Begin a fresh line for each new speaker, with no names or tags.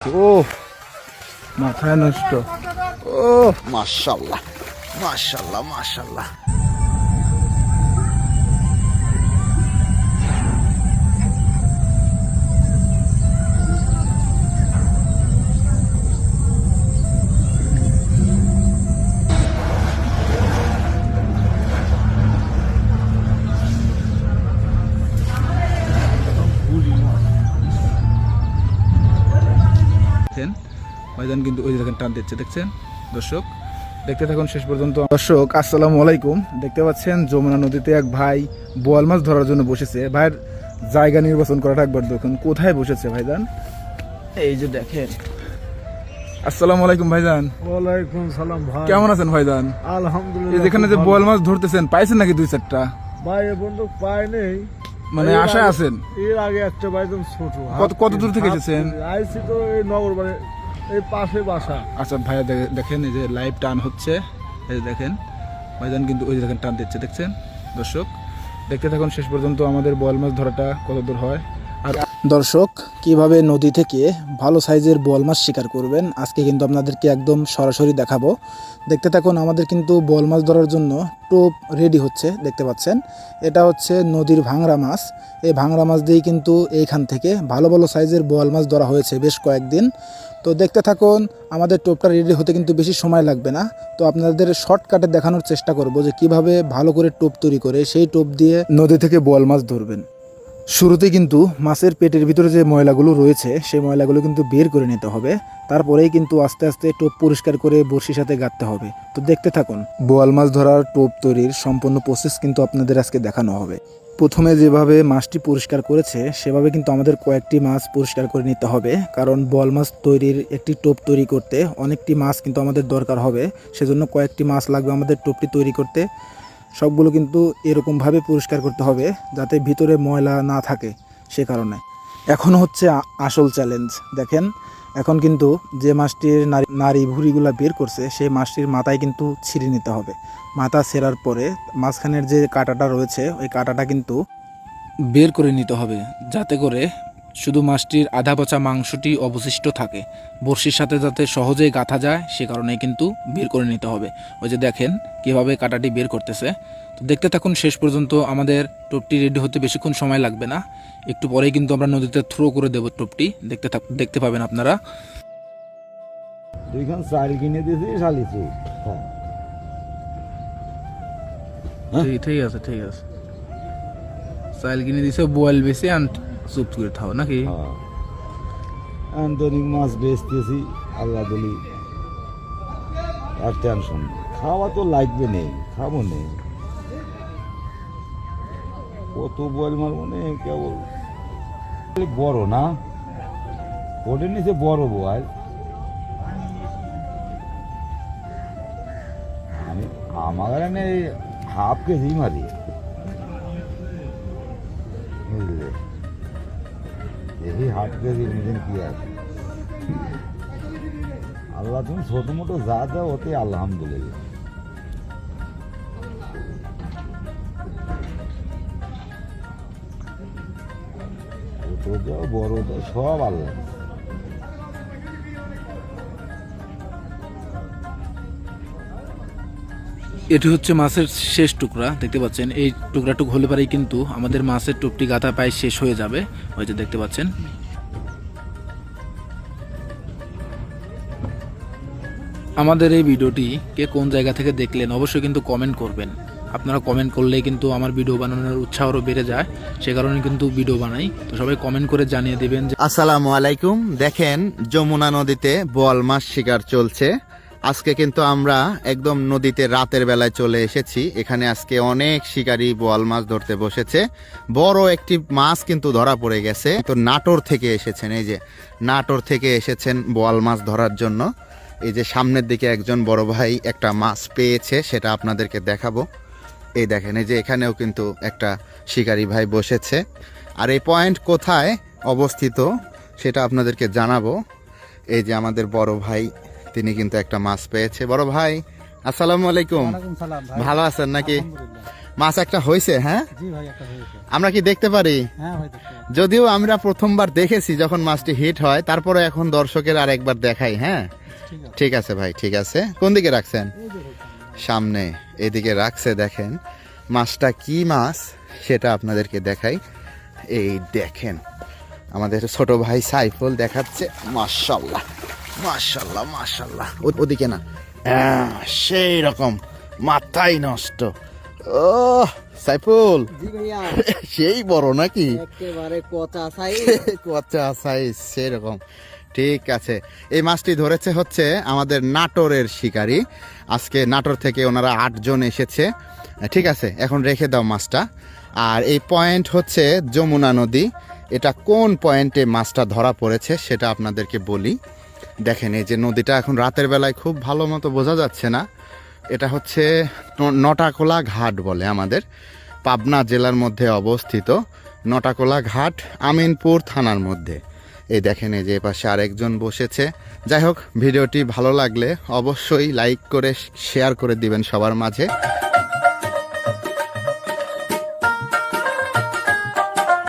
ও মাথায় নষ্ট। ও
মাশাল্লাহ মাশাল্লাহ মাশাল্লাহ।
ভাইজান কিন্তু ওই দেখেন টান দিচ্ছে দেখছেন? দর্শক দেখতে থাকুন শেষ পর্যন্ত। দর্শক আসসালামু আলাইকুম। দেখতে পাচ্ছেন যমুনা নদীতে এক ভাই বোয়াল মাছ ধরার জন্য বসেছে। ভাইয়ের জায়গা নির্বাচন করাটা একবার দেখুন কোথায় বসেছে ভাইজান? এই যে দেখেন। আসসালামু আলাইকুম ভাইজান।
ওয়ালাইকুম সালাম ভাই।
কেমন আছেন ভাইজান?
আলহামদুলিল্লাহ
এই যেখানে যে বোয়াল মাছ ধরতেছেন পাইছেন নাকি দুই চারটা?
ভাই বন্ধু নেই।
মানে আশায় আছেন?
এর আগে একটা ছোট।
কত- কত দূর থেকে এসেছেন?
আইসি তো এই নগর এই পাশে বাসা।
আচ্ছা ভাইয়া দেখেন এই যে লাইভ টান হচ্ছে। এই যে দেখেন, ভাইজান কিন্তু ওই দেখেন টান দিচ্ছে, দেখছেন? দর্শক, দেখতে থাকুন, শেষ পর্যন্ত আমাদের বোয়াল মাছ ধরাটা কত দূর হয়। দর্শক, কীভাবে নদী থেকে ভালো সাইজের বোয়াল মাছ শিকার করবেন? আজকে কিন্তু আপনাদেরকে একদম সরাসরি দেখাবো। দেখতে থাকুন, আমাদের কিন্তু বোয়াল মাছ ধরার জন্য টোপ রেডি হচ্ছে, দেখতে পাচ্ছেন। এটা হচ্ছে নদীর ভাংরা মাছ। এই ভাংরা মাছ দিয়েই কিন্তু এইখান থেকে ভালো ভালো সাইজের বোয়াল মাছ ধরা হয়েছে বেশ কয়েকদিন। তো দেখতে থাকুন, আমাদের টোপটা রেডি হতে কিন্তু বেশি সময় লাগবে না। তো আপনাদের শর্টকাটে দেখানোর চেষ্টা করব যে কীভাবে ভালো করে টোপ তৈরি করে সেই টোপ দিয়ে নদী থেকে বোয়াল মাছ ধরবেন। শুরুতে কিন্তু মাছের পেটের ভিতরে যে ময়লাগুলো রয়েছে, সেই ময়লাগুলো কিন্তু বের করে নিতে হবে। তারপরেই কিন্তু আস্তে আস্তে টোপ পরিষ্কার করে বড়শির সাথে গাঁথতে হবে। তো দেখতে থাকুন, বোয়াল মাছ ধরার টোপ তৈরির সম্পূর্ণ প্রসেস কিন্তু আপনাদের আজকে দেখানো হবে। প্রথমে যেভাবে মাছটি পরিষ্কার করেছে, সেভাবে কিন্তু আমাদের কয়েকটি মাছ পরিষ্কার করে নিতে হবে। কারণ বল মাছ তৈরির একটি টোপ তৈরি করতে অনেকটি মাছ কিন্তু আমাদের দরকার হবে। সেজন্য কয়েকটি মাছ লাগবে আমাদের টোপটি তৈরি করতে। সবগুলো কিন্তু এরকমভাবে পরিষ্কার করতে হবে যাতে ভিতরে ময়লা না থাকে সে কারণে। এখন হচ্ছে আসল চ্যালেঞ্জ দেখেন? এখন কিন্তু যে মাছটির নারী নারী ভুঁড়িগুলা বের করছে, সেই মাছটির মাথায় কিন্তু ছিঁড়ে নিতে হবে। মাথা ছেঁড়ার পরে মাঝখানের যে কাঁটাটা রয়েছে, ওই কাঁটাটা কিন্তু বের করে নিতে হবে, যাতে করে শুধু মাছটির আধা পচা মাংসটি অবশিষ্ট থাকে। বড়শির সাথে যাতে সহজেই গাঁথা যায় সে কারণে কিন্তু বের করে নিতে হবে। ওই যে দেখেন কীভাবে কাঁটাটি বের করতেছে। তো দেখতে থাকুন শেষ পর্যন্ত আমাদের টোপটি রেডি হতে বেশিক্ষণ সময় লাগবে না। একটু পরেই কিন্তু আমরা নদীতে থ্রো করে দেবো টোপটি। দেখতে থাক দেখতে পাবেন আপনারা।
দুইখান চাল কিনে দিয়েছি শালিছি হ্যাঁ।
ঠিক আছে ঠিক আছে। চাইল কিনে দিছে বয়েল বেশি আর চুপ করে থাও নাকি?
হ্যাঁ। আন্তরিক মাছ বেচতেছি, আল্লাহ দলি। আর টেনশন খাওয়া তো লাগবে নেই, খাব নেই। কত বয়েল মারবো নে কেবল বড় না? ওদের নিচে বড় বয়েল আমি আমার হাফ কেজি মারি। কেজি নিলেন কি আছে? আল্লাহ তুমি ছোট মোটো যা দাও ওতে আলহামদুলিল্লাহ। সব
এটি হচ্ছে মাছের শেষ টুকরা, দেখতে পাচ্ছেন। এই টুকরাটুক হলে পারেই কিন্তু আমাদের মাছের টুপটি গাঁথা প্রায় শেষ হয়ে যাবে যে দেখতে পাচ্ছেন। আমাদের এই ভিডিওটি কে কোন জায়গা থেকে দেখলেন অবশ্যই কিন্তু কমেন্ট করবেন। আপনারা কমেন্ট করলেই কিন্তু আমার ভিডিও বানানোর উৎসাহ আরও বেড়ে যায়, সে কারণে কিন্তু ভিডিও বানাই। তো সবাই কমেন্ট করে জানিয়ে দেবেন
আসসালামু আলাইকুম। দেখেন, যমুনা নদীতে বোয়াল মাছ শিকার চলছে। আজকে কিন্তু আমরা একদম নদীতে রাতের বেলায় চলে এসেছি। এখানে আজকে অনেক শিকারী বোয়াল মাছ ধরতে বসেছে। বড় একটি মাছ কিন্তু ধরা পড়ে গেছে। তো নাটোর থেকে এসেছেন, এই যে নাটোর থেকে এসেছেন বোয়াল মাছ ধরার জন্য। এই যে সামনের দিকে একজন বড় ভাই একটা মাছ পেয়েছে সেটা আপনাদেরকে দেখাবো। এই দেখেন এই যে এখানেও কিন্তু একটা শিকারী ভাই বসেছে। আর এই পয়েন্ট কোথায় অবস্থিত সেটা আপনাদেরকে জানাব। এই যে আমাদের বড় ভাই তিনি কিন্তু একটা মাছ পেয়েছে। বড় ভাই আসসালামু আলাইকুম। ভালো আছেন নাকি? মাছ একটা হয়েছে হ্যাঁ? আমরা কি দেখতে পারি?
হ্যাঁ।
যদিও আমরা প্রথমবার দেখেছি যখন মাছটি হিট হয় তারপরে এখন দর্শকের আর একবার দেখাই হ্যাঁ?
ঠিক আছে।
ভাই ঠিক আছে। কোন দিকে রাখছেন? সামনে এদিকে রাখছে দেখেন। মাছটা কি মাছ সেটা আপনাদেরকে দেখাই। এই দেখেন আমাদের ছোট ভাই সাইফুল দেখাচ্ছে। মাশাল্লাহ মাশাল্লাহ ও- ওদিকে না। আহ, সেই রকম মাথাই নষ্ট। ও সাইফুল। সেই বড় নাকি?
একেবারে কচা সাই
কচা সাইজ সেরকম ঠিক আছে। এই মাছটি ধরেছে হচ্ছে আমাদের নাটোরের শিকারী। আজকে নাটোর থেকে ওনারা আটজন এসেছে। ঠিক আছে, এখন রেখে দাও মাছটা। আর এই পয়েন্ট হচ্ছে যমুনা নদী। এটা কোন পয়েন্টে মাছটা ধরা পড়েছে সেটা আপনাদেরকে বলি। দেখেন, এই যে নদীটা এখন রাতের বেলায় খুব ভালো মতো বোঝা যাচ্ছে না। এটা হচ্ছে নটাকোলা ঘাট বলে আমাদের। পাবনা জেলার মধ্যে অবস্থিত নটাকোলা ঘাট আমিনপুর থানার মধ্যে। এই দেখেন এই যে পাশে আরেকজন বসেছে। যাই হোক, ভিডিওটি ভালো লাগলে অবশ্যই লাইক করে শেয়ার করে দিবেন সবার মাঝে।